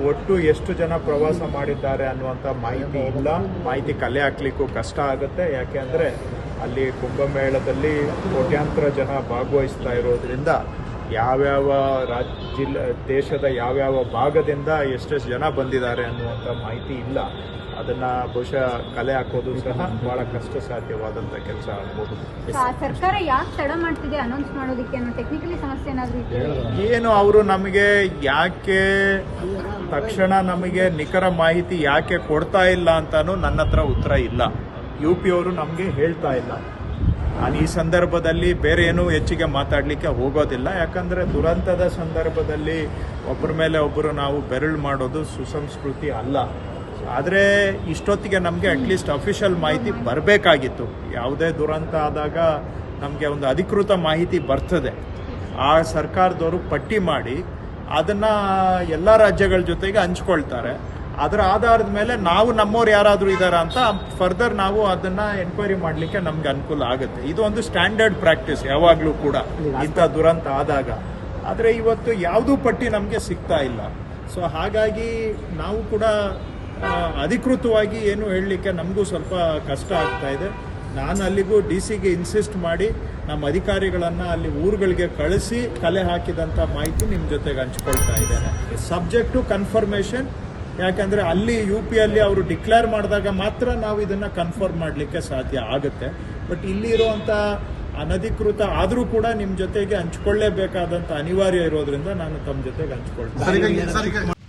ಒಟ್ಟು ಎಷ್ಟು ಜನ ಪ್ರವಾಸ ಮಾಡಿದ್ದಾರೆ ಅನ್ನುವಂಥ ಮಾಹಿತಿ ಇಲ್ಲ. ಮಾಹಿತಿ ಕಲೆ ಹಾಕ್ಲಿಕ್ಕೂ ಕಷ್ಟ ಆಗುತ್ತೆ. ಯಾಕೆ ಅಂದರೆ ಅಲ್ಲಿ ಕುಂಭಮೇಳದಲ್ಲಿ ಕೋಟ್ಯಾಂತರ ಜನ ಭಾಗವಹಿಸ್ತಾ ಇರೋದ್ರಿಂದ ಯಾವ್ಯಾವ ರಾಜ್ಯ ಜಿಲ್ಲೆ ದೇಶದ ಯಾವ್ಯಾವ ಭಾಗದಿಂದ ಎಷ್ಟೆಷ್ಟು ಜನ ಬಂದಿದ್ದಾರೆ ಅನ್ನುವಂಥ ಮಾಹಿತಿ ಇಲ್ಲ. ಅದನ್ನ ಬಹುಶಃ ಕಲೆ ಹಾಕೋದು ಸಹ ಬಹಳ ಕಷ್ಟ ಸಾಧ್ಯವಾದಂಥ ಕೆಲಸ ಆಗ್ಬೋದು. ಸರ್ಕಾರ ಯಾಕೆ ತಡ ಮಾಡ್ತಿದೆ ಅನೌನ್ಸ್ ಮಾಡೋದಕ್ಕೆ ಟೆಕ್ನಿಕಲಿ ಸಮಸ್ಯೆ ಏನಾದರೂ ಏನು ಅವರು ನಮಗೆ ಯಾಕೆ ತಕ್ಷಣ ನಮಗೆ ನಿಖರ ಮಾಹಿತಿ ಯಾಕೆ ಕೊಡ್ತಾ ಇಲ್ಲ ಅಂತಾನು ನನ್ನ ಹತ್ರ ಉತ್ತರ ಇಲ್ಲ. ಯು ಪಿ ಅವರು ನಮಗೆ ಹೇಳ್ತಾ ಇಲ್ಲ. ನಾನು ಈ ಸಂದರ್ಭದಲ್ಲಿ ಬೇರೆ ಏನೂ ಹೆಚ್ಚಿಗೆ ಮಾತಾಡಲಿಕ್ಕೆ ಹೋಗೋದಿಲ್ಲ. ಯಾಕಂದರೆ ದುರಂತದ ಸಂದರ್ಭದಲ್ಲಿ ಒಬ್ಬರ ಮೇಲೆ ಒಬ್ಬರು ನಾವು ಬೆರಳು ಮಾಡೋದು ಸುಸಂಸ್ಕೃತಿ ಅಲ್ಲ. ಆದರೆ ಇಷ್ಟೊತ್ತಿಗೆ ನಮಗೆ ಅಟ್ಲೀಸ್ಟ್ ಅಫಿಷಿಯಲ್ ಮಾಹಿತಿ ಬರಬೇಕಾಗಿತ್ತು. ಯಾವುದೇ ದುರಂತ ಆದಾಗ ನಮಗೆ ಒಂದು ಅಧಿಕೃತ ಮಾಹಿತಿ ಬರ್ತದೆ. ಆ ಸರ್ಕಾರದವರು ಪಟ್ಟಿ ಮಾಡಿ ಅದನ್ನ ಎಲ್ಲ ರಾಜ್ಯಗಳ ಜೊತೆಗೆ ಹಂಚ್ಕೊಳ್ತಾರೆ. ಅದರ ಆಧಾರದ ಮೇಲೆ ನಾವು ನಮ್ಮವ್ರು ಯಾರಾದರೂ ಇದ್ದಾರಾ ಅಂತ ಫರ್ದರ್ ನಾವು ಅದನ್ನ ಎನ್ಕ್ವೈರಿ ಮಾಡಲಿಕ್ಕೆ ನಮ್ಗೆ ಅನುಕೂಲ ಆಗುತ್ತೆ. ಇದು ಒಂದು ಸ್ಟ್ಯಾಂಡರ್ಡ್ ಪ್ರಾಕ್ಟೀಸ್ ಯಾವಾಗಲೂ ಕೂಡ. ಇಂಥ ದುರಂತ ಆದಾಗ. ಆದರೆ ಇವತ್ತು ಯಾವುದೂ ಪಟ್ಟಿ ನಮಗೆ ಸಿಗ್ತಾ ಇಲ್ಲ. ಸೊ ಹಾಗಾಗಿ ನಾವು ಕೂಡ ಅಧಿಕೃತವಾಗಿ ಏನು ಹೇಳಲಿಕ್ಕೆ ನಮಗೂ ಸ್ವಲ್ಪ ಕಷ್ಟ ಆಗ್ತಾ ಇದೆ. ನಾನು ಅಲ್ಲಿಗೂ ಡಿ ಸಿಗೆ ಇನ್ಸಿಸ್ಟ್ ಮಾಡಿ ನಮ್ಮ ಅಧಿಕಾರಿಗಳನ್ನು ಅಲ್ಲಿ ಊರುಗಳಿಗೆ ಕಳಿಸಿ ಕಲೆ ಹಾಕಿದಂಥ ಮಾಹಿತಿ ನಿಮ್ಮ ಜೊತೆಗೆ ಹಂಚ್ಕೊಳ್ತಾ ಇದ್ದೇನೆ. ಸಬ್ಜೆಕ್ಟು ಕನ್ಫರ್ಮೇಷನ್ ಯಾಕಂದರೆ ಅಲ್ಲಿ ಯು ಪಿ ಅಲ್ಲಿ ಅವರು ಡಿಕ್ಲೇರ್ ಮಾಡಿದಾಗ ಮಾತ್ರ ನಾವು ಇದನ್ನು ಕನ್ಫರ್ಮ್ ಮಾಡಲಿಕ್ಕೆ ಸಾಧ್ಯ ಆಗುತ್ತೆ. ಬಟ್ ಇಲ್ಲಿ ಇರುವಂಥ ಅನಧಿಕೃತ ಆದರೂ ಕೂಡ ನಿಮ್ಮ ಜೊತೆಗೆ ಹಂಚ್ಕೊಳ್ಳೇಬೇಕಾದಂಥ ಅನಿವಾರ್ಯ ಇರೋದ್ರಿಂದ ನಾನು ತಮ್ಮ ಜೊತೆಗೆ ಹಂಚ್ಕೊಳ್ತೇನೆ